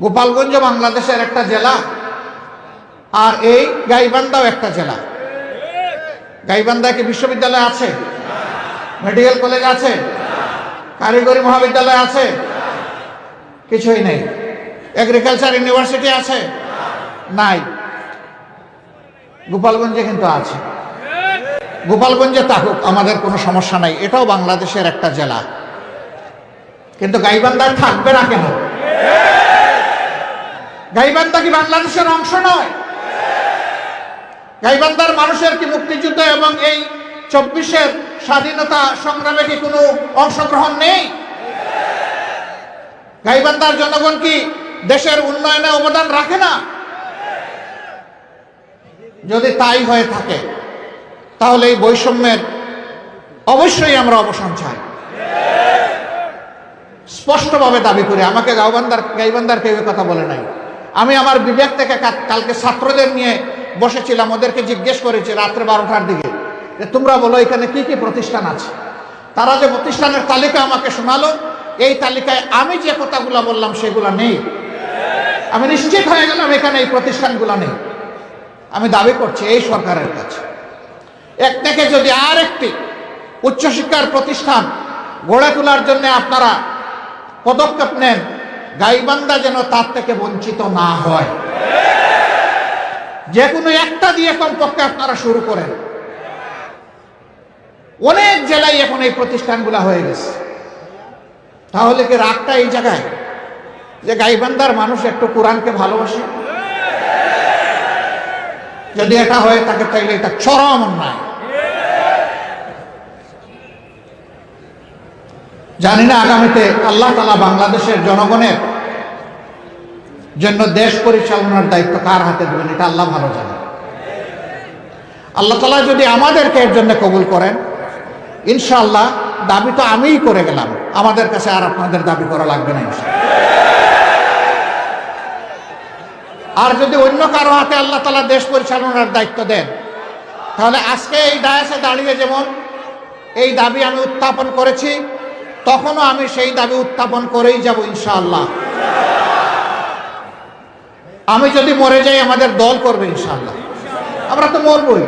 গোপালগঞ্জ বাংলাদেশের একটা জেলা, আর এই গাইবান্ধাও একটা জেলা। গাইবান্ধায় কি বিশ্ববিদ্যালয় আছে? মেডিকেল কলেজ আছে? কারিগরি মহাবিদ্যালয় আছে? কিছুই নেই। এগ্রিকালচার ইউনিভার্সিটি আছে? নাই। গোপালগঞ্জে কিন্তু আছে। গোপালগঞ্জে থাকুক আমাদের কোনো সমস্যা নাই। এটাও বাংলাদেশের একটা জেলা। কিন্তু গাইবান্ধায় থাকবে না কেন? গাইবান্ধা কি বাংলাদেশের অংশ নয়। গাইবান্ধার মানুষের কি মুক্তিযুদ্ধ এবং এই চব্বিশের স্বাধীনতা সংগ্রামে কি কোনো অংশগ্রহণ নেই? গাইবান্ধার জনগণ কি দেশের উন্নয়নে অবদান রাখে না? যদি তাই হয়ে থাকে, তাহলে এই বৈষম্যের অবশ্যই আমরা অবসান চাই। স্পষ্টভাবে দাবি করি, আমাকে গাইবান্ধার গাইবান্ধার কেউ কথা বলে নাই। আমি আমার বিবেক থেকে কালকে ছাত্রদের নিয়ে বসেছিলাম, ওদেরকে জিজ্ঞেস করেছি রাত্রে বারোটার দিকে যে তোমরা বলো এখানে কি কি প্রতিষ্ঠান আছে। তারা যে প্রতিষ্ঠানের তালিকা আমাকে শোনালো, এই তালিকায় আমি যে কথাগুলো বললাম সেগুলো নেই। আমি নিশ্চিত হয়ে গেলাম এখানে এই প্রতিষ্ঠানগুলো নেই। আমি দাবি করছি এই সরকারের কাছে। এক থেকে যদি আর একটি উচ্চশিক্ষার প্রতিষ্ঠান গড়ে তোলার জন্য আপনারা পদক্ষেপ নেন গাইবান্ধা যেন তার থেকে বঞ্চিত না হয়। যে কোনো একটা দিয়ে কমপক্ষে আপনারা শুরু করেন। অনেক জেলায় এখন এই প্রতিষ্ঠানগুলো হয়ে গেছে। তাহলে কি রাগটা এই জায়গায়? যে গাইবান্ধার মানুষ একটু কোরআনকে ভালোবাসে? যদি এটা হয়ে থাকে তাইলে এটা চরম অন্যায়। জানি না আগামীতে আল্লাহ তালা বাংলাদেশের জনগণের জন্য দেশ পরিচালনার দায়িত্ব কার হাতে দেবেন এটা আল্লাহ ভালো জানে। আল্লাহ তালা যদি আমাদেরকে এর জন্য কবুল করেন, ইনশাআল্লাহ দাবি তো আমিই করে গেলাম। আমাদের কাছে আর আপনাদের দাবি করা লাগবে না আর যদি অন্য কারও হাতে আল্লাহ তালা দেশ পরিচালনার দায়িত্ব দেন, তাহলে আজকে এই ডায়াসে দাঁড়িয়ে যেমন এই দাবি আমি উত্থাপন করেছি তখনও আমি সেই দাবি উত্থাপন করেই যাব ইনশাআল্লাহ। আমি যদি মরে যাই, আমাদের দল করবে ইনশাআল্লাহ। আমরা তো মরবই।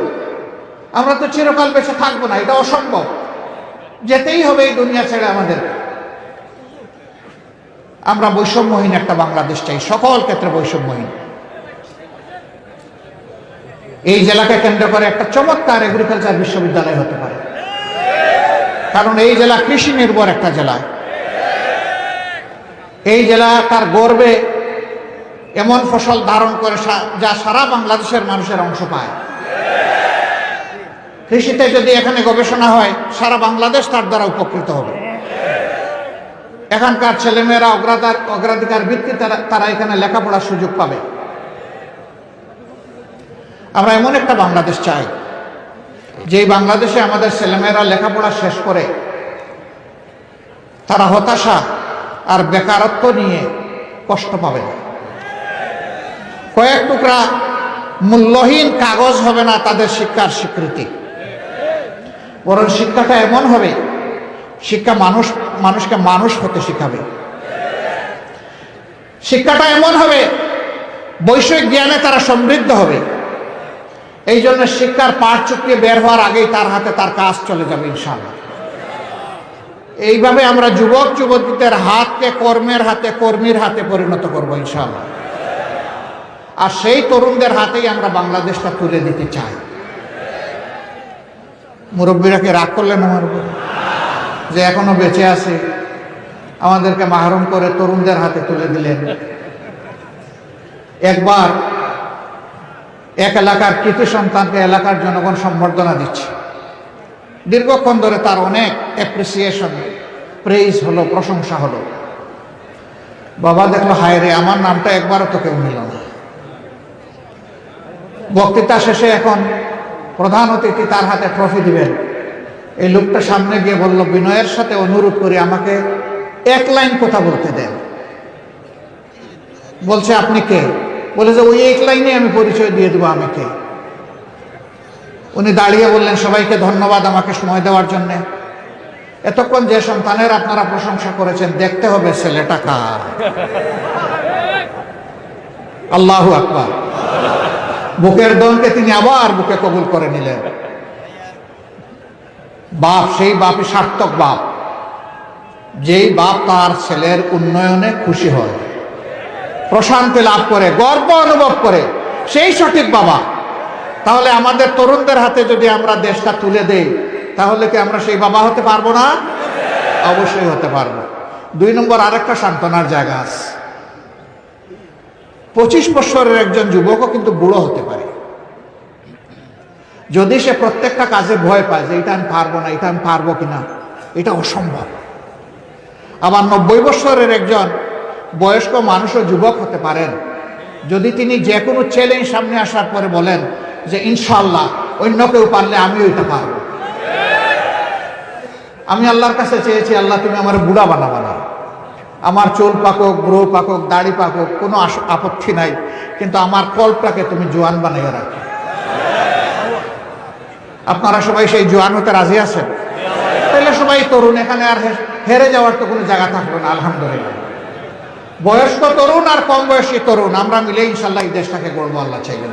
আমরা তো চিরকাল বেঁচে থাকব না, এটা অসম্ভব। যেতেই হবে এই দুনিয়া ছেড়ে আমাদের। আমরা বৈষম্যহীন একটা বাংলাদেশ চাই, সকল ক্ষেত্রে বৈষম্যহীন। এই জেলাকে কেন্দ্র করে একটা চমৎকার এগ্রিকালচার বিশ্ববিদ্যালয় হতে পারে। কারণ এই জেলা কৃষি নির্ভর একটা জেলা। এই জেলা তার গর্বে এমন ফসল ধারণ করে যা সারা বাংলাদেশের মানুষের অংশ পায়। কৃষিতে যদি এখানে গবেষণা হয়, সারা বাংলাদেশ তার দ্বারা উপকৃত হবে। এখানকার ছেলেমেয়েরা অগ্রাধার অগ্রাধিকার ভিত্তিতে তারা এখানে লেখাপড়ার সুযোগ পাবে। আমরা এমন একটা বাংলাদেশ চাই যেই বাংলাদেশে আমাদের ছেলেমেয়েরা লেখাপড়া শেষ করে, তারা হতাশা আর বেকারত্ব নিয়ে কষ্ট পাবে কয়েক টুকরা মূল্যহীন কাগজ হবে না তাদের শিক্ষার স্বীকৃতি। বরং শিক্ষাটা এমন হবে, শিক্ষা মানুষ, মানুষকে মানুষ হতে শিখাবে। শিক্ষাটা এমন হবে বৈষয়িক জ্ঞানে তারা সমৃদ্ধ হবে। এই জন্য শিক্ষার পাঠ চুকিয়ে বের হওয়ার আগেই তার হাতে তার কাজ চলে যাবে ইনশাল্লাহ এইভাবে আমরা যুবক যুবতীদের হাতকে কর্মের হাতে, কর্মীর হাতে পরিণত করব, ইনশাআল্লাহ। আর সেই তরুণদের হাতেই আমরা বাংলাদেশটা তুলে দিতে চাই। মুরব্বীরা কি রাগ করলেন আমার যে এখনও বেঁচে আছে, আমাদেরকে মাহরুম করে তরুণদের হাতে তুলে দিলেন। একবার এক এলাকার কৃতি সন্তানকে এলাকার জনগণ সম্বর্ধনা দিচ্ছে। দীর্ঘক্ষণ ধরে তার অনেক অ্যাপ্রিসিয়েশন প্রেইজ হলো, প্রশংসা হলো। বাবা দেখল, হায় রে, আমার নামটা একবারও তো কেউ নিল না। বক্তৃতা শেষে এখন প্রধান অতিথি তার হাতে ট্রফি দিবেন। এই লোকটা সামনে গিয়ে বলল, বিনয়ের সাথে অনুরোধ করি আমাকে এক লাইন কথা বলতে দেন। বলছে, আপনি কে? বলে যে, ওই এক লাইনে আমি পরিচয় দিয়ে দেবো আমি কে উনি দাঁড়িয়ে বললেন, সবাইকে ধন্যবাদ আমাকে সময় দেওয়ার জন্যে। এতক্ষণ যে সন্তানের আপনারা প্রশংসা করেছেন, দেখতে হবে ছেলেটা কার। আল্লাহু আকবার। বুকের দনকে তিনি আবার বুকে কবুল করে নিলেন। বাপ, সেই বাপই সার্থক বাপ। যেই বাপ তার ছেলের উন্নয়নে খুশি হয়। প্রশান্তি লাভ করে, গর্ব অনুভব করে। সেই সঠিক বাবা। তাহলে আমাদের তরুণদের হাতে যদি আমরা দেশটা তুলে দেই, তাহলে কি আমরা সেই বাবা হতে পারব না? অবশ্যই হতে পারব। দুই নম্বর, আরেকটা সান্ত্বনার জায়গা আছে। পঁচিশ বছরের একজন যুবকও কিন্তু বুড়ো হতে পারে। যদি সে প্রত্যেকটা কাজে ভয় পায় যে, এটা আমি পারব না, এটা আমি পারব কিনা? এটা অসম্ভব। আবার নব্বই বছরের একজন বয়স্ক মানুষও যুবক হতে পারেন। যদি তিনি যে কোনো চ্যালেঞ্জ সামনে আসার পরে বলেন যে ইনশাল্লাহ অন্য কেউ পারলে আমিও এটা পারব। আমি আল্লাহর কাছে চেয়েছি, আল্লাহ, তুমি আমার বুড়া বানাবা না। আমার চুল পাকক, ব্রো পাকক, দাড়ি পাকক, কোনো আপত্তি নাই, কিন্তু আমার কল্পটাকে তুমি জোয়ান বানিয়ে রাখো। আপনারা সবাই সেই জোয়ান হতে রাজি আছেন? তাহলে সবাই তরুণ, এখানে আর হেরে যাওয়ার তো কোনো জায়গা থাকবে না, আলহামদুলিল্লাহ। বয়স্ক তরুণ আর কম বয়সী তরুণ আমরা মিলে ইনশাল্লাহ এই দেশটাকে গড়বো আল্লাহ চাইবেন